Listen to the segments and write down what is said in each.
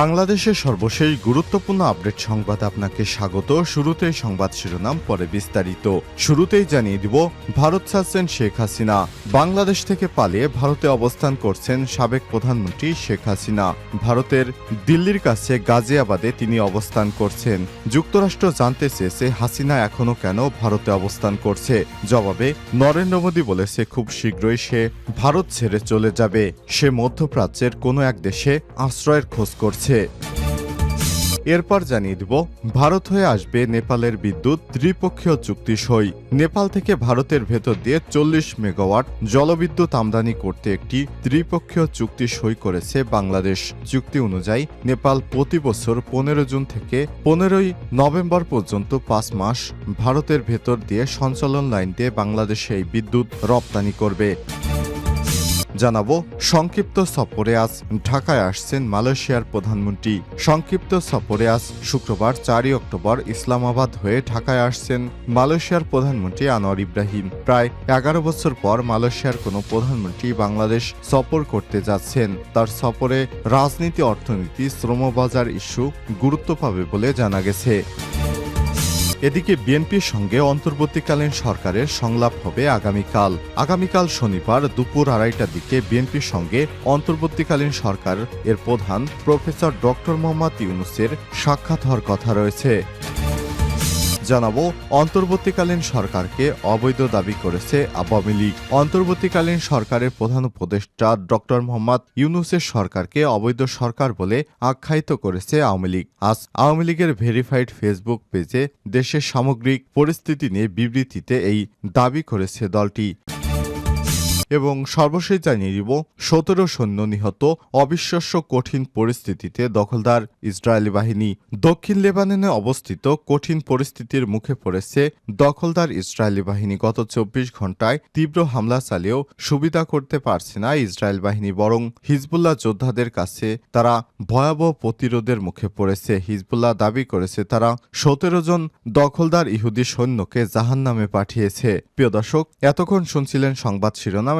বাংলাদেশের সর্বশেষ গুরুত্বপূর্ণ আপডেট সংবাদ আপনাকে স্বাগত। শুরুতেই সংবাদ শিরোনাম, পরে বিস্তারিত। শুরুতেই জানিয়ে দিব, ভারত ছাড়ছেন শেখ হাসিনা। বাংলাদেশ থেকে পালিয়ে ভারতে অবস্থান করছেন সাবেক প্রধানমন্ত্রী শেখ হাসিনা। ভারতের দিল্লির কাছে গাজিয়াবাদে তিনি অবস্থান করছেন। যুক্তরাষ্ট্র জানতে চেয়েছে, হাসিনা এখনও কেন ভারতে অবস্থান করছে? জবাবে, নরেন্দ্র মোদী বলেছে, খুব শীঘ্রই সে ভারত ছেড়ে চলে যাবে। সে মধ্যপ্রাচ্যের কোনো এক দেশে আশ্রয়ের খোঁজ করছে। এরপর জানিয়ে দিব, ভারত হয়ে আসবে নেপালের বিদ্যুৎ ত্রিপক্ষীয় চুক্তি সই। নেপাল থেকে ভারতের ভেতর দিয়ে চল্লিশ মেগাওয়াট জলবিদ্যুৎ আমদানি করতে একটি ত্রিপক্ষীয় চুক্তি সই করেছে বাংলাদেশ। চুক্তি অনুযায়ী, নেপাল প্রতি বছর পনেরো জুন থেকে পনেরোই নভেম্বর পর্যন্ত পাঁচ মাস ভারতের ভেতর দিয়ে সঞ্চালন লাইন দিয়ে বাংলাদেশে এই বিদ্যুৎ রপ্তানি করবে। জানাব, সংক্ষিপ্ত সফরে আজ ঢাকায় আসছেন মালয়েশিয়ার প্রধানমন্ত্রী। সংক্ষিপ্ত সফরে আজ শুক্রবার চারই অক্টোবর ইসলামাবাদ হয়ে ঢাকায় আসছেন মালয়েশিয়ার প্রধানমন্ত্রী আনোয়ার ইব্রাহিম। প্রায় এগারো বছর পর মালয়েশিয়ার কোনো প্রধানমন্ত্রী বাংলাদেশ সফর করতে যাচ্ছেন। তার সফরে রাজনীতি অর্থনীতি শ্রমবাজার ইস্যু গুরুত্ব পাবে বলে জানা গেছে। এদিকে বিএনপির সঙ্গে অন্তর্বর্তীকালীন সরকারের সংলাপ হবে আগামীকাল। আগামীকাল শনিবার দুপুর আড়াইটার দিকে বিএনপির সঙ্গে অন্তর্বর্তীকালীন সরকার এর প্রধান প্রফেসর ডক্টর মোহাম্মদ ইউনুসের সাক্ষাৎ হওয়ার কথা রয়েছে। জানাব, অন্তর্বর্তীকালীন সরকারকে অবৈধ দাবি করেছে আওয়ামী লীগ। অন্তর্বর্তীকালীন সরকারের প্রধান উপদেষ্টা ডক্টর মোহাম্মদ ইউনুসের সরকারকে অবৈধ সরকার বলে আখ্যায়িত করেছে আওয়ামী লীগ। আজ আওয়ামী লীগের ভেরিফাইড ফেসবুক পেজে দেশের সামগ্রিক পরিস্থিতি নিয়ে বিবৃতিতে এই দাবি করেছে দলটি। এবং সর্বশেষ জানিয়ে দিব, সতেরো সৈন্য নিহত, অবিশ্বাস্য কঠিন পরিস্থিতিতে দখলদার ইসরায়েলি বাহিনী দক্ষিণ লেবাননে অবস্থিত কঠিন পরিস্থিতির মুখে পড়েছে দখলদার ইসরায়েলি বাহিনী। গত চব্বিশ ঘন্টায় তীব্র হামলা চালিয়েও সুবিধা করতে পারছে না ইসরায়েল বাহিনী, বরং হিজবুল্লাহ যোদ্ধাদের কাছে তারা ভয়াবহ প্রতিরোধের মুখে পড়েছে। হিজবুল্লাহ দাবি করেছে, তারা সতেরো জন দখলদার ইহুদি সৈন্যকে জাহান নামে পাঠিয়েছে। প্রিয় দর্শক, এতক্ষণ শুনছিলেন সংবাদ শিরোনাম।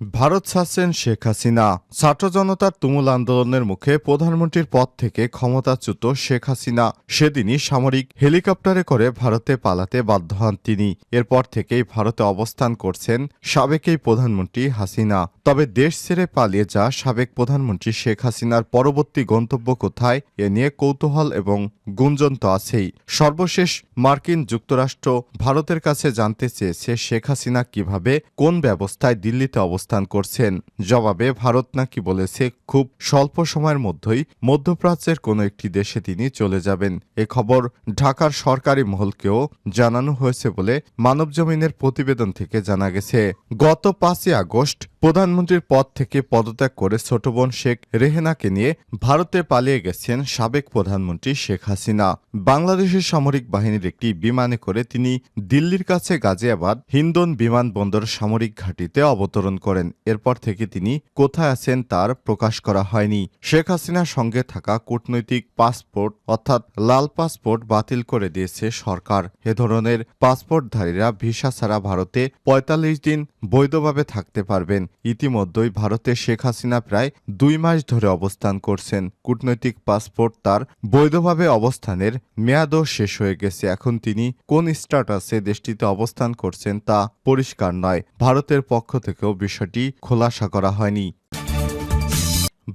ভারত ছাড়ছেন শেখ হাসিনা। ছাত্র জনতার তুমুল আন্দোলনের মুখে প্রধানমন্ত্রীর পদ থেকে ক্ষমতাচ্যুত শেখ হাসিনা। সেদিনই সামরিক হেলিকপ্টারে করে ভারতে পালাতে বাধ্য হন তিনি। এরপর থেকেই ভারতে অবস্থান করছেন সাবেক এই প্রধানমন্ত্রী হাসিনা। তবে দেশ ছেড়ে পালিয়ে যা সাবেক প্রধানমন্ত্রী শেখ হাসিনার পরবর্তী গন্তব্য কোথায় এ নিয়ে কৌতূহল এবং গুঞ্জন তো আছেই। সর্বশেষ মার্কিন যুক্তরাষ্ট্র ভারতের কাছে জানতে চেয়েছে শেখ হাসিনা কীভাবে, কোন ব্যবস্থায় দিল্লিতে অবস্থান করছেন। জবাবে ভারত নাকি বলেছে, খুব স্বল্প সময়ের মধ্যেই মধ্যপ্রাচ্যের কোনো একটি দেশে তিনি চলে যাবেন। এ খবর ঢাকার সরকারি মহলকেও জানানো হয়েছে বলে মানবজমিনের প্রতিবেদন থেকে জানা গেছে। গত পাঁচই আগস্ট প্রধানমন্ত্রীর পদ থেকে পদত্যাগ করে ছোট বোন শেখ রেহেনাকে নিয়ে ভারতে পালিয়ে গেছেন সাবেক প্রধানমন্ত্রী শেখ হাসিনা। বাংলাদেশের সামরিক বাহিনীর একটি বিমানে করে তিনি দিল্লির কাছে গাজিয়াবাদ হিন্দন বিমানবন্দর সামরিক ঘাঁটিতে অবতরণ করেন। এরপর থেকে তিনি কোথায় আছেন তার প্রকাশ করা হয়নি। শেখ হাসিনার সঙ্গে থাকা কূটনৈতিক পাসপোর্ট অর্থাৎ লাল পাসপোর্ট বাতিল করে দিয়েছে সরকার। এ ধরনের পাসপোর্টধারীরা ভিসা ছাড়া ভারতে পঁয়তাল্লিশ দিন বৈধভাবে থাকতে পারবেন। ইতিমধ্যেই ভারতে শেখ হাসিনা প্রায় দুই মাস ধরে অবস্থান করছেন। কূটনৈতিক পাসপোর্ট তার বৈধভাবে অবস্থানের মেয়াদও শেষ হয়ে গেছে। এখন তিনি কোন স্ট্যাটাসে দেশটিতে অবস্থান করছেন তা পরিষ্কার নয়। ভারতের পক্ষ থেকেও বিষয়টি খোলাসা করা হয়নি।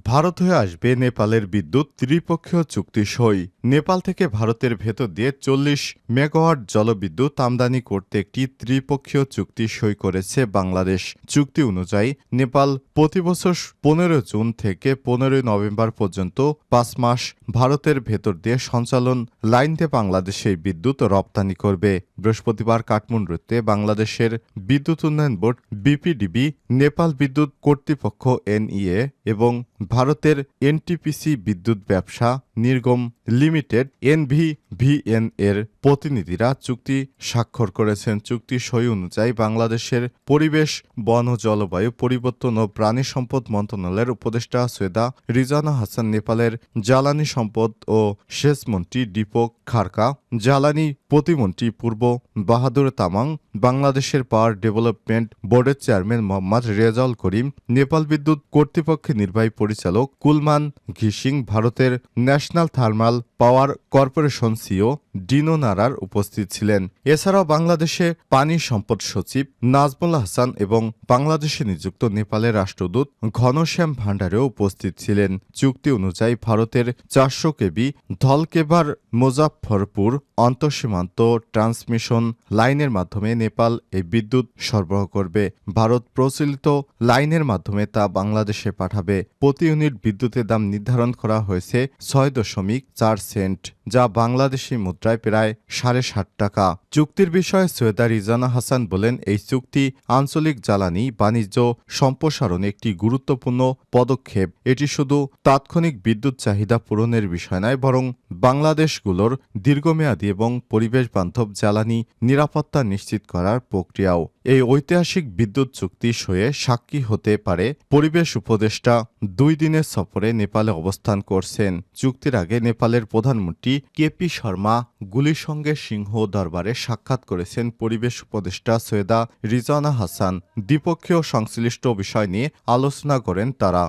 ভারত হয়ে আসবে নেপালের বিদ্যুৎ ত্রিপক্ষীয় চুক্তি সই। নেপাল থেকে ভারতের ভেতর দিয়ে চল্লিশ মেগাওয়াট জলবিদ্যুৎ আমদানি করতে একটি ত্রিপক্ষীয় চুক্তি সই করেছে বাংলাদেশ। চুক্তি অনুযায়ী, নেপাল প্রতি বছর পনেরো জুন থেকে পনেরোই নভেম্বর পর্যন্ত পাঁচ মাস ভারতের ভেতর দিয়ে সঞ্চালন লাইনতে বাংলাদেশে বিদ্যুৎ রপ্তানি করবে। বৃহস্পতিবার কাঠমান্ডুতে বাংলাদেশের বিদ্যুৎ উন্নয়ন বোর্ড বিপিডিবি, নেপাল বিদ্যুৎ কর্তৃপক্ষ এনইএ এবং ভারতের এনটিপিসি বিদ্যুৎ ব্যবসা নির্গম লিমিটেড এনভিভিএন এর প্রতিনিধিরা চুক্তি স্বাক্ষর করেছেন। চুক্তি সই অনুযায়ী বাংলাদেশের পরিবেশ, বন ও জলবায়ু পরিবর্তন ও প্রাণী সম্পদ মন্ত্রণালয়ের উপদেষ্টা সৈয়দা রিজানা হাসান, নেপালের জ্বালানি সম্পদ ও সেচমন্ত্রী দীপক খারকা, জ্বালানি প্রতিমন্ত্রী পূর্ব බොහෝ බහදුර තමන් বাংলাদেশের পাওয়ার ডেভেলপমেন্ট বোর্ডের চেয়ারম্যান মোহাম্মদ রেজাউল করিম, নেপাল বিদ্যুৎ কর্তৃপক্ষের নির্বাহী পরিচালক কুলমান ঘিসিং, ভারতের national thermal power corporation CEO dino নারার উপস্থিত ছিলেন। এছাড়াও বাংলাদেশে পানি সম্পদ সচিব নাজমুল হাসান এবং বাংলাদেশে নিযুক্ত নেপালের রাষ্ট্রদূত ঘনশ্যাম ভান্ডারেও উপস্থিত ছিলেন। চুক্তি অনুযায়ী ভারতের চারশো কেবি ধলকেবার মুজাফফরপুর অন্তঃসীমান্ত ট্রান্সমিশন লাইনের মাধ্যমে নেপাল এই বিদ্যুৎ সরবরাহ করবে। ভারত প্রচলিত লাইনের মাধ্যমে তা বাংলাদেশে পাঠাবে। প্রতি ইউনিট বিদ্যুতের দাম নির্ধারণ করা হয়েছে ছয় দশমিক চার সেন্ট। যা বাংলাদেশি মুদ্রায় প্রায় সাড়ে ষাট টাকা। চুক্তির বিষয়ে সৈয়দা রিজানা হাসান বলেন, এই চুক্তি আঞ্চলিক জ্বালানি, বাণিজ্য, সম্প্রসারণে একটি গুরুত্বপূর্ণ পদক্ষেপ। এটি শুধু তাৎক্ষণিক বিদ্যুৎ চাহিদা পূরণের বিষয় নয়, বরং বাংলাদেশগুলোর দীর্ঘমেয়াদী এবং পরিবেশ বান্ধব জ্বালানি নিরাপত্তা নিশ্চিত করার প্রক্রিয়াও। এই ঐতিহাসিক বিদ্যুৎ চুক্তি সয়ে সাক্ষী হতে পারে পরিবেশ উপদেষ্টা। দুই দিনের সফরে নেপালে অবস্থান করছেন চুক্তির আগে নেপালের প্রধানমন্ত্রী কেপি শর্মা। গুলির সঙ্গে সিংহ দরবারে সাক্ষাৎ করেছেন পরিবেশ উপদেষ্টা সৈয়দা রিজানা হাসান। দ্বিপক্ষীয় সংশ্লিষ্ট বিষয় নিয়ে আলোচনা করেন তারা।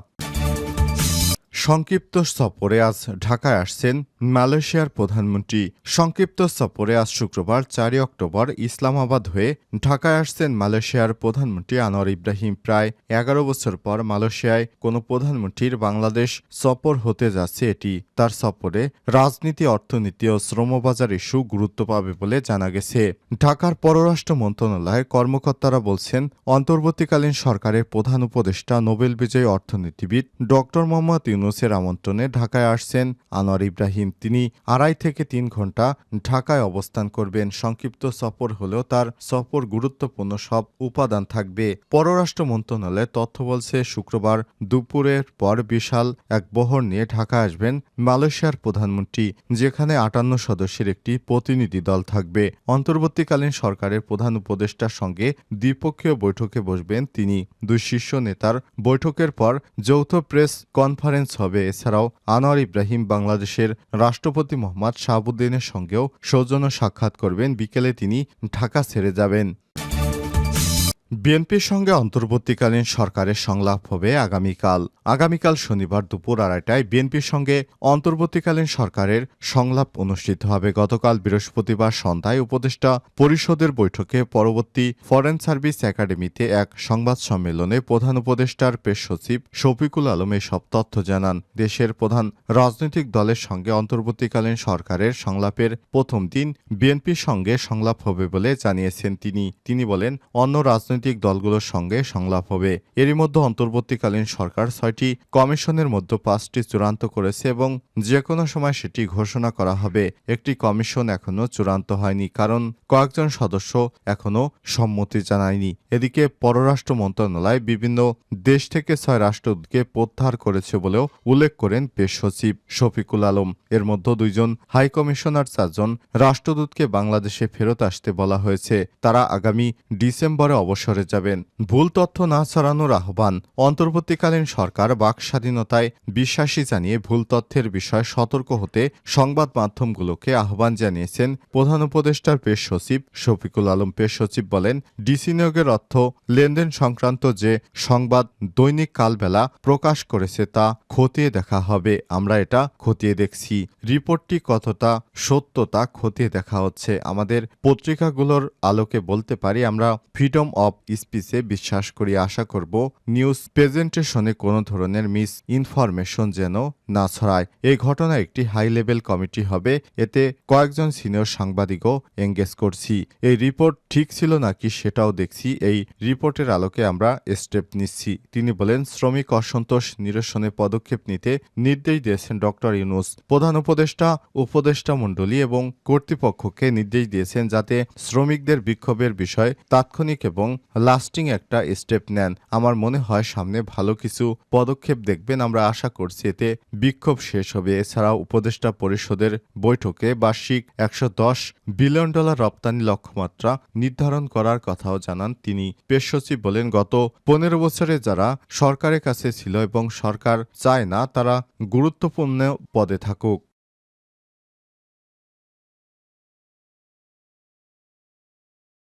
সংক্ষিপ্ত সফরে আজ ঢাকায় আসছেন মালয়েশিয়ার প্রধানমন্ত্রী। সংক্ষিপ্ত সফরে আজ শুক্রবার চারই অক্টোবর ইসলামাবাদ হয়ে ঢাকায় আসছেন মালয়েশিয়ার প্রধানমন্ত্রী আনোয়ার ইব্রাহিম। প্রায় এগারো বছর পর মালয়েশিয়ায় কোনো প্রধানমন্ত্রীর বাংলাদেশ সফর হতে যাচ্ছে এটি। তার সফরে রাজনীতি, অর্থনীতি ও শ্রমবাজার ইস্যু গুরুত্ব পাবে বলে জানা গেছে। ঢাকার পররাষ্ট্র মন্ত্রণালয়ের কর্মকর্তারা বলছেন, অন্তর্বর্তীকালীন সরকারের প্রধান উপদেষ্টা, নোবেল বিজয়ী অর্থনীতিবিদ ডক্টর মোহাম্মদ ইউনুসের আমন্ত্রণে ঢাকায় আসছেন আনোয়ার ইব্রাহিম। তিনি আড়াই থেকে তিন ঘণ্টা ঢাকায় অবস্থান করবেন। সংক্ষিপ্ত সফর হলেও তার সফর গুরুত্বপূর্ণ সব উপাদান থাকবে। পররাষ্ট্র মন্ত্রণালয়ের তথ্য বলছে, শুক্রবার দুপুরের পর বিশাল এক বহর নিয়ে ঢাকা আসবেন মালয়েশিয়ার প্রধানমন্ত্রী, যেখানে আটান্ন সদস্যের একটি প্রতিনিধি দল থাকবে। অন্তর্বর্তীকালীন সরকারের প্রধান উপদেষ্টার সঙ্গে দ্বিপক্ষীয় বৈঠকে বসবেন তিনি। দুই শীর্ষ নেতার বৈঠকের পর যৌথ প্রেস কনফারেন্স হবে। এছাড়াও আনোয়ার ইব্রাহিম বাংলাদেশের রাষ্ট্রপতি মোহাম্মদ শাহাবুদ্দিনের সঙ্গেও সৌজন্য সাক্ষাৎ করবেন। বিকেলে তিনি ঢাকা ছেড়ে যাবেন। বিএনপির সঙ্গে অন্তর্বর্তীকালীন সরকারের সংলাপ হবে আগামীকাল। আগামীকাল শনিবার দুপুর আড়াইটায় বিএনপির সঙ্গে অন্তর্বর্তীকালীন সরকারের সংলাপ অনুষ্ঠিত হবে। গতকাল বৃহস্পতিবার সন্ধ্যায় উপদেষ্টা পরিষদের বৈঠকে পরবর্তী ফরেন সার্ভিস একাডেমিতে এক সংবাদ সম্মেলনে প্রধান উপদেষ্টার পেশ সচিব শফিকুল আলম এসব তথ্য জানান। দেশের প্রধান রাজনৈতিক দলের সঙ্গে অন্তর্বর্তীকালীন সরকারের সংলাপের প্রথম দিন বিএনপির সঙ্গে সংলাপ হবে বলে জানিয়েছেন তিনি। তিনি বলেন, অন্য রাজনৈতিক রাজনৈতিক দলগুলোর সঙ্গে সংলাপ হবে। এরই মধ্যে অন্তর্বর্তীকালীন সরকার ছয়টি কমিশনের মধ্যে পাঁচটি চূড়ান্ত করেছে এবং যে কোনো সময় সেটি ঘোষণা করা হবে। একটি কমিশন এখনও চূড়ান্ত হয়নি, কারণ কয়েকজন সদস্য এখনও সম্মতি জানায়নি। এদিকে পররাষ্ট্র মন্ত্রণালয় বিভিন্ন দেশ থেকে ছয় রাষ্ট্রদূতকে প্রত্যাহার করেছে বলেও উল্লেখ করেন পেশ সচিব শফিকুল আলম। এর মধ্যে দুইজন হাই কমিশনার, চারজন রাষ্ট্রদূতকে বাংলাদেশে ফেরত আসতে বলা হয়েছে। তারা আগামী ডিসেম্বরে অবসর সরে যাবেন। ভুল তথ্য না ছড়ানোর আহ্বান। অন্তর্বর্তীকালীন সরকার বাক স্বাধীনতায় বিশ্বাসী জানিয়ে ভুল তথ্যের বিষয়ে সতর্ক হতে সংবাদ মাধ্যমগুলোকে আহ্বান জানিয়েছেন প্রধান উপদেষ্টার পেশ সচিব শফিকুল আলম। পেশ সচিব বলেন, ডিসি নিয়োগের অর্থ লেনদেন সংক্রান্ত যে সংবাদ দৈনিক কালবেলা প্রকাশ করেছে তা খতিয়ে দেখা হবে। আমরা এটা খতিয়ে দেখছি। রিপোর্টটি কতটা সত্য তা খতিয়ে দেখা হচ্ছে। আমাদের পত্রিকাগুলোর আলোকে বলতে পারি, আমরা ফ্রিডম অব স্পিচে বিশ্বাস করি আশা করব নিউজ প্রেজেন্টেশনে কোনো ধরনের মিস ইনফরমেশন যেন না ছড়ায়। এই ঘটনা একটি হাই লেভেল কমিটি হবে। এতে কয়েকজন সিনিয়র সাংবাদিকও এঙ্গেজ করছি। এই রিপোর্ট ঠিক ছিল নাকি সেটাও দেখছি। এই রিপোর্টের আলোকে আমরা স্টেপ নিচ্ছি। তিনি বলেন, শ্রমিক অসন্তোষ নিরসনে পদক্ষেপ নিতে নির্দেশ দিয়েছেন ডক্টর ইউনুস। প্রধান উপদেষ্টা উপদেষ্টা মণ্ডলী এবং কর্তৃপক্ষকে নির্দেশ দিয়েছেন যাতে শ্রমিকদের বিক্ষোভের বিষয়ে তাৎক্ষণিক এবং লাস্টিং একটা স্টেপ নেন। আমার মনে হয় সামনে ভালো কিছু পদক্ষেপ দেখবেন। আমরা আশা করছি এতে বিক্ষোভ শেষ হবে। এছাড়াও উপদেষ্টা পরিষদের বৈঠকে বার্ষিক একশো দশ বিলিয়ন ডলার রপ্তানি লক্ষ্যমাত্রা নির্ধারণ করার কথাও জানান তিনি। পেশ সচিব বলেন, গত পনেরো বছরে যারা সরকারের কাছে ছিল এবং সরকার চায় না, তারা গুরুত্বপূর্ণ পদে থাকুক।